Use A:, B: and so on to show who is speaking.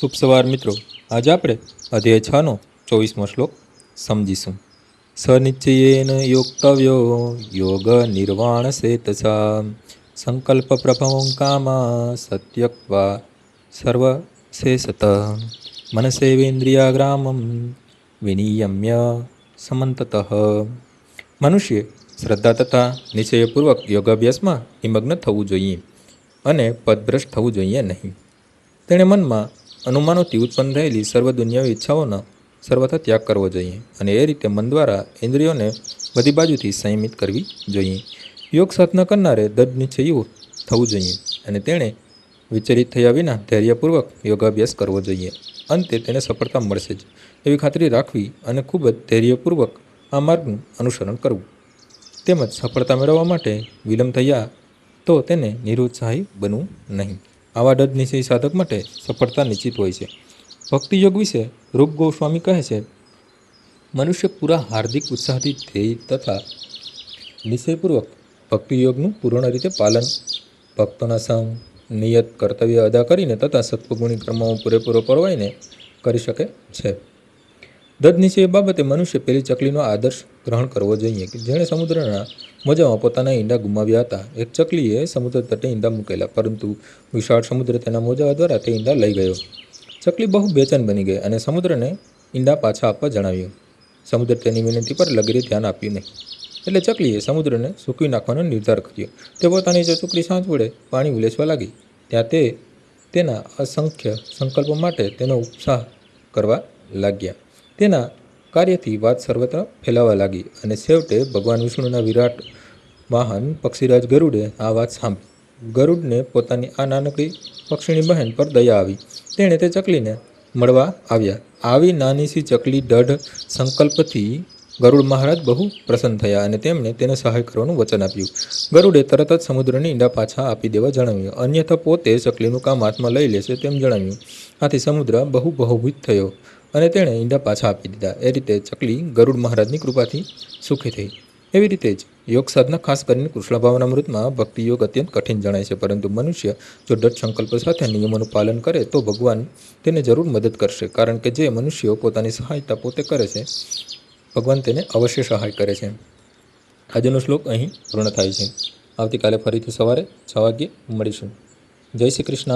A: શુભ સવાર મિત્રો. આજે આપણે અધ્યાય છનો, ચોવીસમો શ્લોક સમજીશું. સનિશ્ચયેન યોક્તવ્યો યોગ નિર્વાણ સેતસા સંકલ્પ પ્રભવં કામા સત્યક્વા સર્વશેષત મનસેવેન્દ્રિયા મનસેવેન્દ્રિયાગ્રામમ વિનિયમ્ય સમંતત. મનુષ્ય શ્રદ્ધા તથા નિશ્ચયપૂર્વક યોગાભ્યાસમાં નિમગ્ન થવું જોઈએ અને પદભ્રષ્ટ થવું જોઈએ નહીં. તેણે મનમાં અનુમાનોથી ઉત્પન્ન રહેલી સર્વ દુનિયાવી ઈચ્છાઓનો સર્વથા ત્યાગ કરવો જોઈએ અને એ રીતે મન દ્વારા ઇન્દ્રિયોને બધી બાજુથી સંયમિત કરવી જોઈએ. યોગ સાધના કરનારે દૃઢ નિશ્ચયુ થવું જોઈએ અને તેણે વિચલિત થયા વિના ધૈર્યપૂર્વક યોગાભ્યાસ કરવો જોઈએ. અંતે તેને સફળતા મળશે જ એવી ખાતરી રાખવી અને ખૂબ જ ધૈર્યપૂર્વક આ માર્ગનું અનુસરણ કરવું. તેમજ સફળતા મેળવવા માટે વિલંબ થયા તો તેને નિરુત્સાહી બનવું નહીં. આવા ડદ નિશ્ચય સાધક માટે સફળતા નિશ્ચિત હોય છે. ભક્તિ યોગ વિશે રૂપ ગોસ્વામી કહે છે, મનુષ્ય પૂરા હાર્દિક ઉત્સાહથી ધ્યેય તથા નિશ્ચયપૂર્વક ભક્તિ યોગનું પૂર્ણ રીતે પાલન, ભક્તોના સંગ, નિયત કર્તવ્ય અદા કરીને તથા સત્વગુણી કર્મો પૂરેપૂરો પરવાઈને કરી શકે છે. દદ એ બાબતે મનુષ્ય પેલી ચકલીનો આદર્શ ગ્રહણ કરવો જોઈએ. કે જેણે સમુદ્રના મજામાં પોતાના ઈંડા ગુમાવ્યા હતા. એક ચકલીએ સમુદ્ર તટે ઈંડા મૂકેલા, પરંતુ વિશાળ સમુદ્ર તેના મોજા દ્વારા તે ઈંડા લઈ ગયો. ચકલી બહુ બેચેન બની ગઈ અને સમુદ્રને ઈંડા પાછા આપવા જણાવ્યું. સમુદ્ર તેની વિનંતી પર લગીરે ધ્યાન આપ્યું નહીં. એટલે ચકલીએ સમુદ્રને સૂકવી નાખવાનો નિર્ધાર કર્યો. તે પોતાની ચતુકડી સાંજ વડે પાણી ઉલેચવા લાગી. ત્યાં તે તેના અસંખ્ય સંકલ્પો માટે તેનો ઉત્સાહ કરવા લાગ્યા. તેના કાર્યથી વાત સર્વત્ર ફેલાવા લાગી અને છેવટે ભગવાન વિષ્ણુના વિરાટ વાહન પક્ષીરાજ ગરુડે આ વાત સાંભળી. ગરુડને પોતાની આ નાનકડી પક્ષીની બહેન પર દયા આવી. તેણે તે ચકલીને મળવા આવ્યા. આવી નાની સી ચકલી દઢ સંકલ્પથી ગરુડ મહારાજ બહુ પ્રસન્ન થયા અને તેમણે તેને સહાય કરવાનું વચન આપ્યું. ગરુડે તરત જ સમુદ્રની ઈંડા પાછા આપી દેવા જણાવ્યું. અન્યથા પોતે ચકલીનું કામ હાથમાં લઈ લેશે તેમ જણાવ્યું. આથી સમુદ્ર બહુ બહુભૂત થયો. અને તેણે ઈંડા પાછા આપી દીધા. એ રીતે ચકલી ગરુડ મહારાજની કૃપાથી સુખી થઈ. એવી રીતે જ યોગ સાધના ખાસ કરીને કૃષ્ણ ભાવના મૃતમાં ભક્તિ યોગ અત્યંત કઠિન જણાય છે. પરંતુ મનુષ્ય જો દૃઢ સંકલ્પ સાથે નિયમોનું પાલન કરે, તો ભગવાન તેને જરૂર મદદ કરશે. કારણ કે જે મનુષ્યો પોતાની સહાયતા પોતે કરે છે, ભગવાન તેને અવશ્ય સહાય કરે છે. આજનો શ્લોક અહીં પૂર્ણ થાય છે. આવતીકાલે ફરીથી સવારે છ વાગ્યે મળીશું. જય શ્રી કૃષ્ણ.